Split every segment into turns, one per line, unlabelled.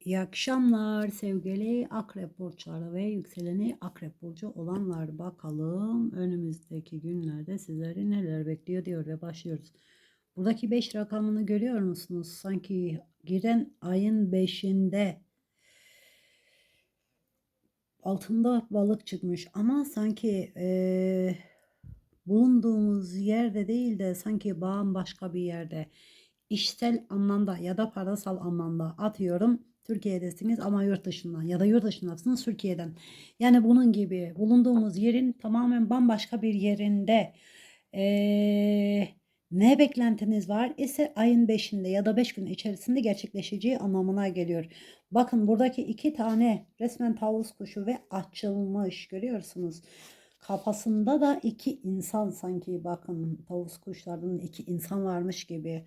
İyi akşamlar sevgili akrep burçları ve yükseleni akrep burcu olanlar. Bakalım önümüzdeki günlerde sizleri neler bekliyor diyor ve başlıyoruz. Buradaki 5 rakamını görüyor musunuz? Sanki giren ayın 5'inde altında balık çıkmış ama sanki eee, bulunduğumuz yerde değil de sanki bağın başka bir yerde işsel anlamda ya da parasal anlamda atıyorum Türkiye'desiniz ama yurt dışından ya da yurt dışındasınız Türkiye'den. Yani bunun gibi bulunduğumuz yerin tamamen bambaşka bir yerinde eee, ne beklentiniz var ise ayın 5'inde ya da 5 gün içerisinde gerçekleşeceği anlamına geliyor. Bakın buradaki iki tane resmen tavus kuşu ve açılmış görüyorsunuz. Kafasında da iki insan sanki bakın tavus kuşlarının iki insan varmış gibi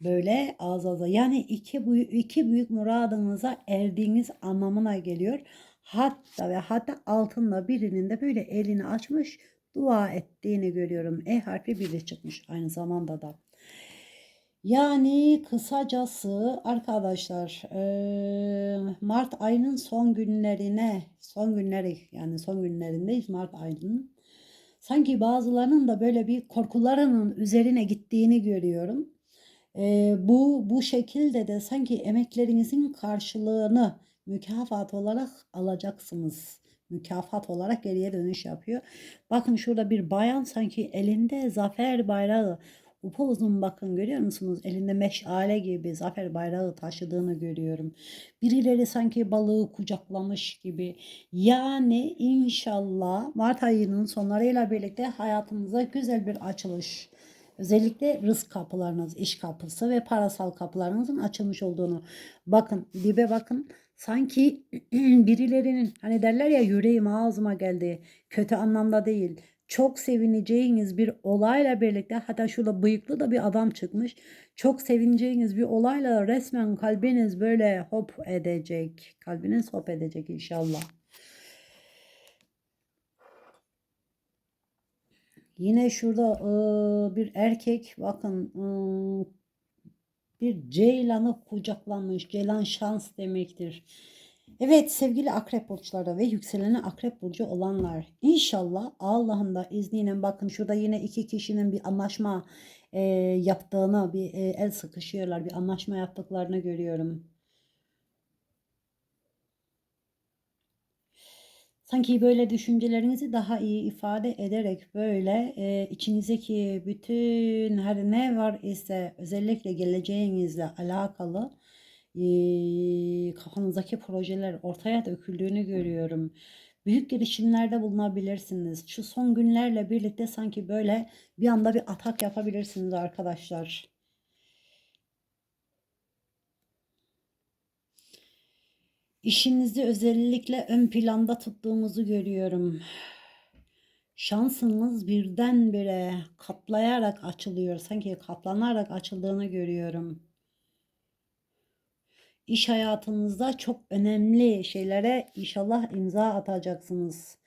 böyle ağız ağza yani iki büyük, iki büyük muradınıza erdiğiniz anlamına geliyor. Hatta ve hatta altında birinin de böyle elini açmış dua ettiğini görüyorum. E harfi biri çıkmış aynı zamanda da. Yani kısacası arkadaşlar eee, Mart ayının son günlerine son günleri yani son günlerindeyiz Mart ayının. Sanki bazılarının da böyle bir korkularının üzerine gittiğini görüyorum. Eee, bu bu şekilde de sanki emeklerinizin karşılığını mükafat olarak alacaksınız. Mükafat olarak geriye dönüş yapıyor. Bakın şurada bir bayan sanki elinde zafer bayrağı upuzun bakın görüyor musunuz? Elinde meşale gibi zafer bayrağı taşıdığını görüyorum. Birileri sanki balığı kucaklamış gibi. Yani inşallah Mart ayının sonlarıyla birlikte hayatımıza güzel bir açılış Özellikle rızk kapılarınız, iş kapısı ve parasal kapılarınızın açılmış olduğunu. Bakın dibe bakın. Sanki birilerinin hani derler ya yüreğim ağzıma geldi. Kötü anlamda değil. Çok sevineceğiniz bir olayla birlikte hatta şurada bıyıklı da bir adam çıkmış. Çok sevineceğiniz bir olayla resmen kalbiniz böyle hop edecek. Kalbiniz hop edecek inşallah. Yine şurada ıı, bir erkek bakın ıı, bir ceylanı kucaklamış. Ceylan şans demektir. Evet sevgili akrep burçları ve yükseleni akrep burcu olanlar inşallah Allah'ın da izniyle bakın şurada yine iki kişinin bir anlaşma e, yaptığını bir e, el sıkışıyorlar bir anlaşma yaptıklarını görüyorum. Sanki böyle düşüncelerinizi daha iyi ifade ederek böyle e, içinizdeki bütün her ne var ise özellikle geleceğinizle alakalı e, kafanızdaki projeler ortaya döküldüğünü görüyorum. Büyük girişimlerde bulunabilirsiniz. Şu son günlerle birlikte sanki böyle bir anda bir atak yapabilirsiniz arkadaşlar. İşinizi özellikle ön planda tuttuğumuzu görüyorum. Şansınız birdenbire katlayarak açılıyor. Sanki katlanarak açıldığını görüyorum. İş hayatınızda çok önemli şeylere inşallah imza atacaksınız.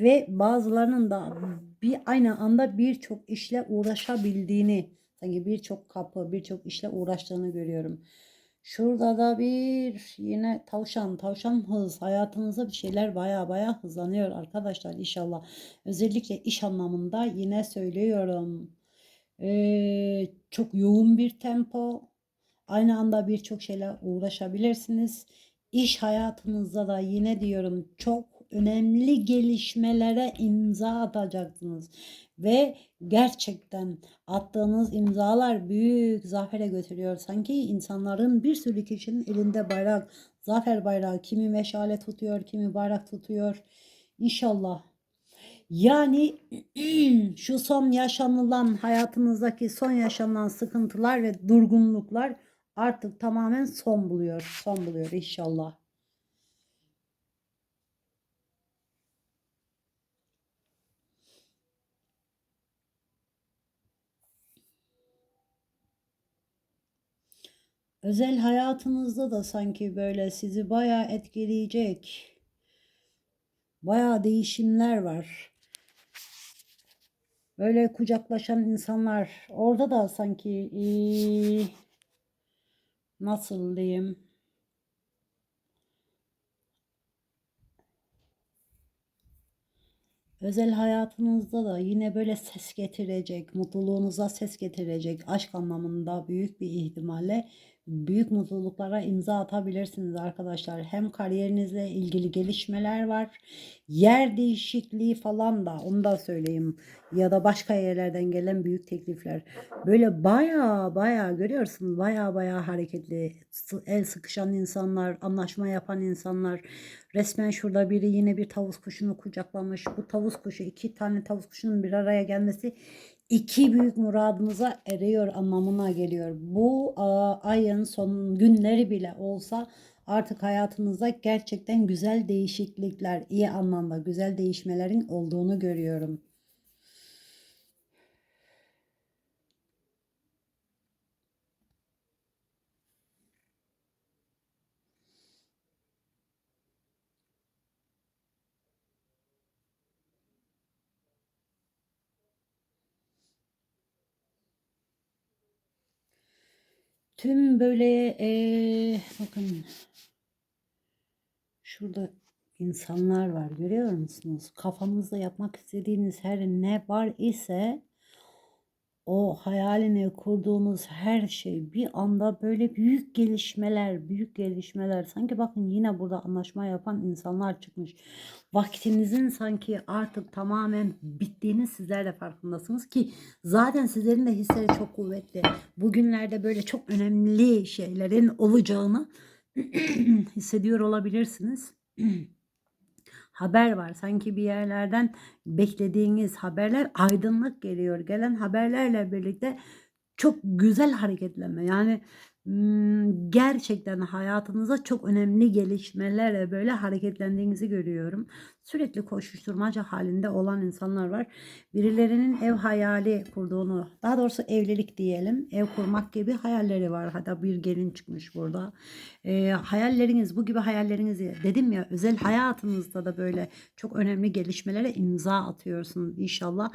Ve bazılarının da bir aynı anda birçok işle uğraşabildiğini, sanki birçok kapı, birçok işle uğraştığını görüyorum. Şurada da bir yine tavşan, tavşan hız. Hayatınızda bir şeyler baya baya hızlanıyor arkadaşlar inşallah. Özellikle iş anlamında yine söylüyorum. Ee, çok yoğun bir tempo. Aynı anda birçok şeyle uğraşabilirsiniz. İş hayatınızda da yine diyorum çok önemli gelişmelere imza atacaksınız ve gerçekten attığınız imzalar büyük zafere götürüyor. Sanki insanların bir sürü kişinin elinde bayrak, zafer bayrağı, kimi meşale tutuyor, kimi bayrak tutuyor. İnşallah. Yani şu son yaşanılan hayatınızdaki son yaşanan sıkıntılar ve durgunluklar artık tamamen son buluyor. Son buluyor inşallah. özel hayatınızda da sanki böyle sizi bayağı etkileyecek bayağı değişimler var. Böyle kucaklaşan insanlar orada da sanki nasıl diyeyim Özel hayatınızda da yine böyle ses getirecek, mutluluğunuza ses getirecek aşk anlamında büyük bir ihtimalle büyük mutluluklara imza atabilirsiniz arkadaşlar. Hem kariyerinizle ilgili gelişmeler var. Yer değişikliği falan da onu da söyleyeyim. Ya da başka yerlerden gelen büyük teklifler. Böyle baya baya görüyorsun baya baya hareketli. El sıkışan insanlar, anlaşma yapan insanlar. Resmen şurada biri yine bir tavus kuşunu kucaklamış. Bu tavus kuşu iki tane tavus kuşunun bir araya gelmesi iki büyük muradınıza eriyor anlamına geliyor. Bu ayın son günleri bile olsa artık hayatınızda gerçekten güzel değişiklikler, iyi anlamda güzel değişmelerin olduğunu görüyorum. Tüm böyle ee, bakın şurada insanlar var görüyor musunuz? Kafanızda yapmak istediğiniz her ne var ise o hayalini kurduğunuz her şey bir anda böyle büyük gelişmeler, büyük gelişmeler. Sanki bakın yine burada anlaşma yapan insanlar çıkmış. Vaktinizin sanki artık tamamen bittiğini sizler de farkındasınız ki zaten sizlerin de hisleri çok kuvvetli. Bugünlerde böyle çok önemli şeylerin olacağını hissediyor olabilirsiniz. haber var. Sanki bir yerlerden beklediğiniz haberler aydınlık geliyor. Gelen haberlerle birlikte çok güzel hareketlenme. Yani gerçekten hayatınıza çok önemli gelişmelerle böyle hareketlendiğinizi görüyorum. Sürekli koşuşturmaca halinde olan insanlar var. Birilerinin ev hayali kurduğunu, daha doğrusu evlilik diyelim, ev kurmak gibi hayalleri var. Hatta bir gelin çıkmış burada. E, hayalleriniz, bu gibi hayallerinizi dedim ya özel hayatınızda da böyle çok önemli gelişmelere imza atıyorsunuz inşallah.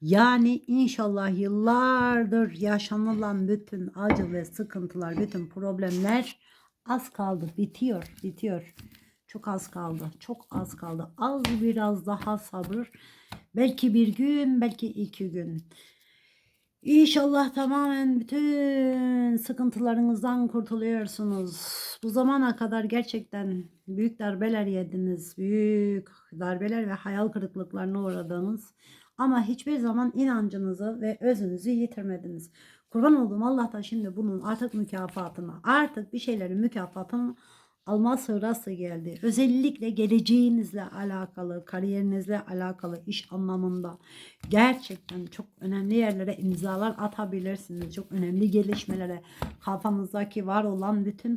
Yani inşallah yıllardır yaşanılan bütün acı ve sıkıntılar, bütün problemler az kaldı, bitiyor, bitiyor. Çok az kaldı. Çok az kaldı. Az biraz daha sabır. Belki bir gün, belki iki gün. İnşallah tamamen bütün sıkıntılarınızdan kurtuluyorsunuz. Bu zamana kadar gerçekten büyük darbeler yediniz. Büyük darbeler ve hayal kırıklıklarına uğradınız. Ama hiçbir zaman inancınızı ve özünüzü yitirmediniz. Kurban olduğum Allah'tan şimdi bunun artık mükafatını, artık bir şeylerin mükafatını alma sırası geldi. Özellikle geleceğinizle alakalı, kariyerinizle alakalı iş anlamında gerçekten çok önemli yerlere imzalar atabilirsiniz. Çok önemli gelişmelere kafanızdaki var olan bütün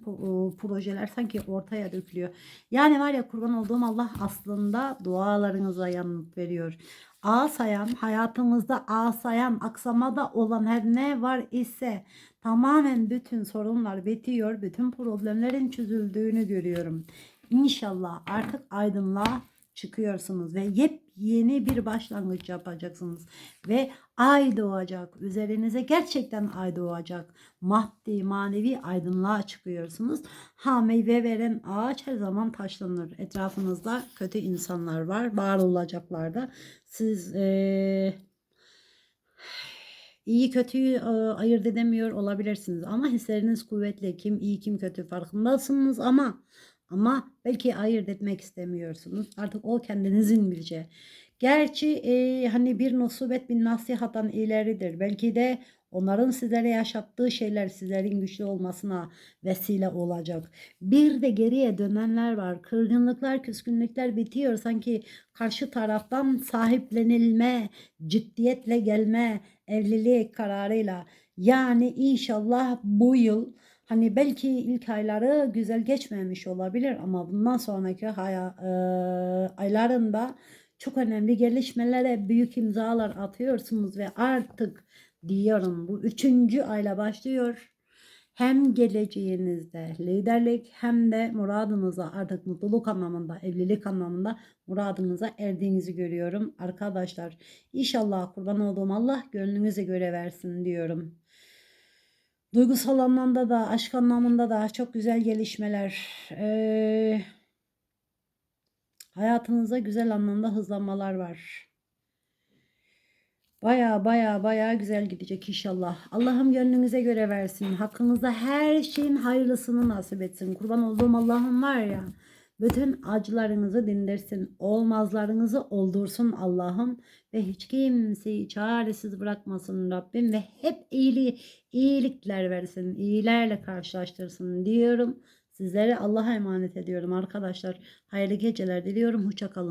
projeler sanki ortaya dökülüyor. Yani var ya kurban olduğum Allah aslında dualarınıza yanıt veriyor asayan, hayatımızda asayan, aksamada olan her ne var ise tamamen bütün sorunlar bitiyor, bütün problemlerin çözüldüğünü görüyorum. İnşallah artık aydınlığa çıkıyorsunuz ve yepyeni bir başlangıç yapacaksınız ve ay doğacak üzerinize gerçekten ay doğacak maddi manevi aydınlığa çıkıyorsunuz. Ha meyve veren ağaç her zaman taşlanır. Etrafınızda kötü insanlar var var olacaklar da siz ee, iyi kötüyü e, ayırt edemiyor olabilirsiniz ama hisleriniz kuvvetli kim iyi kim kötü farkındasınız ama ama belki ayırt etmek istemiyorsunuz. Artık o kendinizin bileceği. Gerçi e, hani bir nusubet bir nasihattan ileridir. Belki de onların sizlere yaşattığı şeyler sizlerin güçlü olmasına vesile olacak. Bir de geriye dönenler var. Kırgınlıklar, küskünlükler bitiyor. Sanki karşı taraftan sahiplenilme, ciddiyetle gelme, evlilik kararıyla. Yani inşallah bu yıl Hani belki ilk ayları güzel geçmemiş olabilir ama bundan sonraki haya, e, aylarında çok önemli gelişmelere büyük imzalar atıyorsunuz ve artık diyorum bu üçüncü ayla başlıyor. Hem geleceğinizde liderlik hem de muradınıza artık mutluluk anlamında, evlilik anlamında muradınıza erdiğinizi görüyorum. Arkadaşlar inşallah kurban olduğum Allah gönlünüze göre versin diyorum. Duygusal anlamda da, aşk anlamında da çok güzel gelişmeler. Ee, hayatınızda güzel anlamda hızlanmalar var. Baya baya baya güzel gidecek inşallah. Allah'ım gönlünüze göre versin. Hakkınızda her şeyin hayırlısını nasip etsin. Kurban olduğum Allah'ım var ya. Bütün acılarınızı dindirsin. Olmazlarınızı oldursun Allah'ım. Ve hiç kimseyi çaresiz bırakmasın Rabbim. Ve hep iyiliği, iyilikler versin. iyilerle karşılaştırsın diyorum. Sizlere Allah'a emanet ediyorum arkadaşlar. Hayırlı geceler diliyorum. Hoşça kalın.